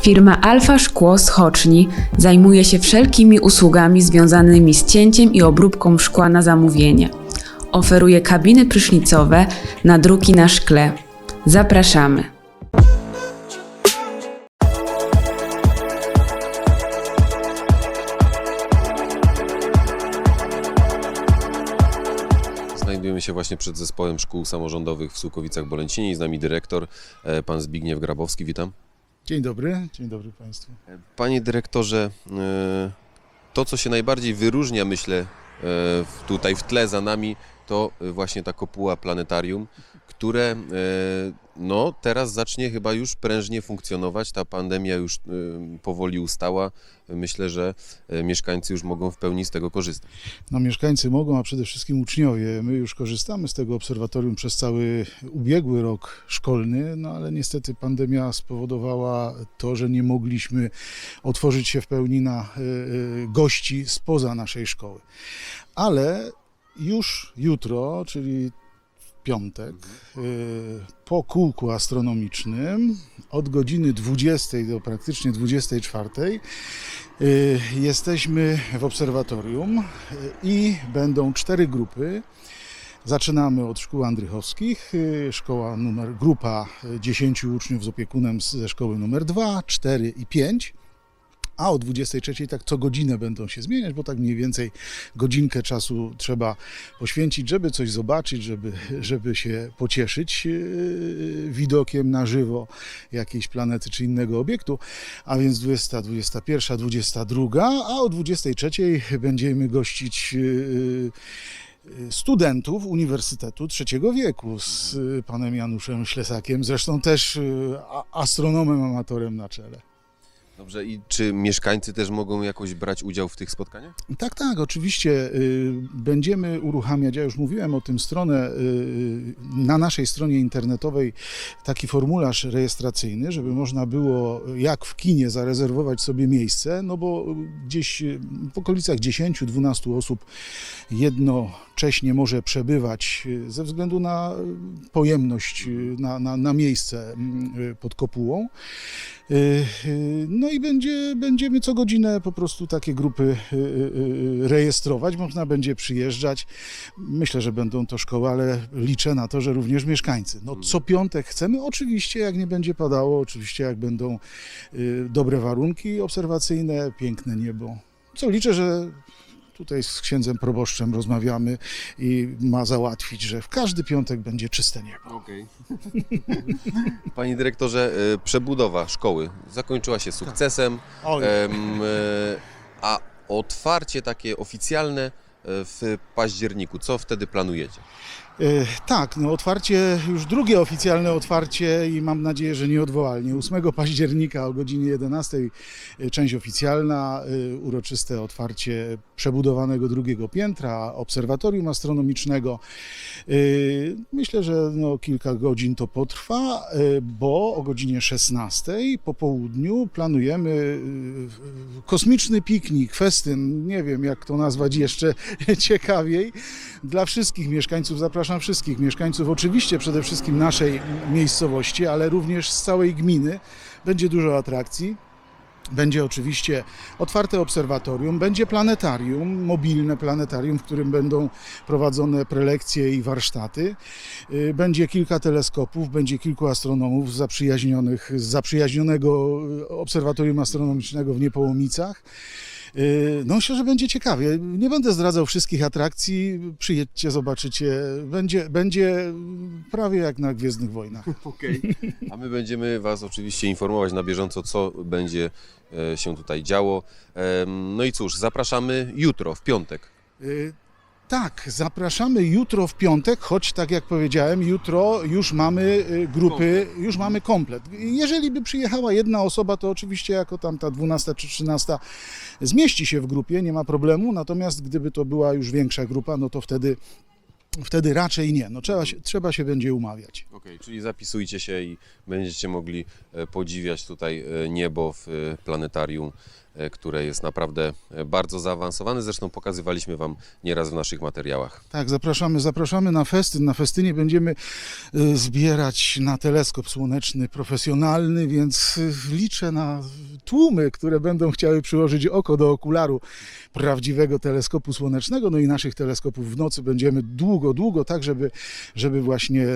Firma Alfa Szkło z Choczni zajmuje się wszelkimi usługami związanymi z cięciem i obróbką szkła na zamówienie. Oferuje kabiny prysznicowe, nadruki na szkle. Zapraszamy. Znajdujemy się właśnie przed zespołem szkół samorządowych w Sułkowicach-Bolęcinie i z nami dyrektor, e, pan Zbigniew Grabowski. Witam. Dzień dobry, dzień dobry Państwu. Panie dyrektorze, e, to co się najbardziej wyróżnia, myślę, e, tutaj w tle za nami, to właśnie ta kopuła planetarium, które e, no, teraz zacznie chyba już prężnie funkcjonować. Ta pandemia już e, powoli ustała. Myślę, że e, mieszkańcy już mogą w pełni z tego korzystać. No mieszkańcy mogą, a przede wszystkim uczniowie. My już korzystamy z tego obserwatorium przez cały ubiegły rok szkolny, no ale niestety pandemia spowodowała to, że nie mogliśmy otworzyć się w pełni na gości spoza naszej szkoły. Ale już jutro, czyli piątek, y, po kółku astronomicznym od godziny 20 do praktycznie 24 Y, Jesteśmy w obserwatorium y, i będą cztery grupy. Zaczynamy od szkół andrychowskich. Szkoła numer, grupa y, 10 uczniów z opiekunem ze szkoły numer 2, 4 i 5. A o 23 tak co godzinę będą się zmieniać, bo tak mniej więcej godzinkę czasu trzeba poświęcić, żeby coś zobaczyć, żeby, żeby się pocieszyć yy, widokiem na żywo jakiejś planety czy innego obiektu. A więc 20, 21, 22, a o 23 będziemy gościć yy, yy, studentów Uniwersytetu Trzeciego Wieku z panem Januszem Ślesakiem, zresztą też astronomem amatorem na czele. Dobrze, i czy mieszkańcy też mogą jakoś brać udział w tych spotkaniach? Tak, tak, oczywiście y, będziemy uruchamiać, ja już mówiłem o tym stronę, y, na naszej stronie internetowej taki formularz rejestracyjny, żeby można było jak w kinie zarezerwować sobie miejsce, no bo gdzieś y, w okolicach 10-12 osób jednocześnie może przebywać ze względu na pojemność, na, na, na miejsce mm, pod kopułą. Y, No i będzie, będziemy co godzinę po prostu takie grupy y, y, y, rejestrować. Można będzie przyjeżdżać. Myślę, że będą to szkoły, ale liczę na to, że również mieszkańcy. No, co piątek chcemy, oczywiście, jak nie będzie padało, oczywiście, jak będą dobre warunki obserwacyjne, piękne niebo. Co liczę, że tutaj z księdzem proboszczem rozmawiamy i ma załatwić, że w każdy piątek będzie czyste niebo. Okej. Panie dyrektorze, e, przebudowa szkoły zakończyła się sukcesem, Oj. em, e, a otwarcie takie oficjalne e, w październiku. Co wtedy planujecie? E, Tak, no otwarcie, już drugie oficjalne otwarcie i mam nadzieję, że nieodwołalnie. 8 października o godzinie 11 e, część oficjalna, e, uroczyste otwarcie przebudowanego drugiego piętra, obserwatorium astronomicznego. Myślę, że no, kilka godzin to potrwa, bo o godzinie 16 po południu planujemy kosmiczny piknik, festyn, nie wiem jak to nazwać jeszcze ciekawiej, dla wszystkich mieszkańców. Zapraszam wszystkich mieszkańców, oczywiście przede wszystkim naszej miejscowości, ale również z całej gminy. Będzie dużo atrakcji. Będzie oczywiście otwarte obserwatorium, będzie planetarium, mobilne planetarium, w którym będą prowadzone prelekcje i warsztaty. Y, Będzie kilka teleskopów, będzie kilku astronomów zaprzyjaźnionych z zaprzyjaźnionego y, obserwatorium astronomicznego w Niepołomicach. Y, No myślę, że będzie ciekawie. Nie będę zdradzał wszystkich atrakcji. Przyjedźcie, zobaczycie. Będzie, będzie prawie jak na Gwiezdnych Wojnach. Okej. A my będziemy Was oczywiście informować na bieżąco, co będzie e, się tutaj działo. Em, No i cóż, zapraszamy jutro, w piątek. Y, Tak, zapraszamy jutro w piątek, choć tak jak powiedziałem, jutro już mamy y, grupy, już mamy komplet. Jeżeli by przyjechała jedna osoba, to oczywiście jako tam ta 12 czy 13 zmieści się w grupie, nie ma problemu, natomiast gdyby to była już większa grupa, no to wtedy, wtedy raczej nie. No trzeba, się, trzeba się będzie umawiać. Okej, czyli zapisujcie się i będziecie mogli e, podziwiać tutaj e, niebo w e, planetarium które jest naprawdę e, bardzo zaawansowane. Zresztą pokazywaliśmy Wam nieraz w naszych materiałach. Tak, zapraszamy, zapraszamy na festyn. Na festynie będziemy y, zbierać na teleskop słoneczny profesjonalny, więc liczę na tłumy, które będą chciały przyłożyć oko do okularu prawdziwego teleskopu słonecznego, no i naszych teleskopów w nocy będziemy długo, długo, tak żeby, żeby właśnie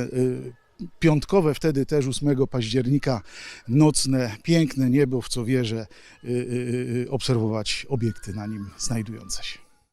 piątkowe wtedy też 8 października nocne, piękne niebo, w co wierzę, y, y, y, obserwować obiekty na nim znajdujące się.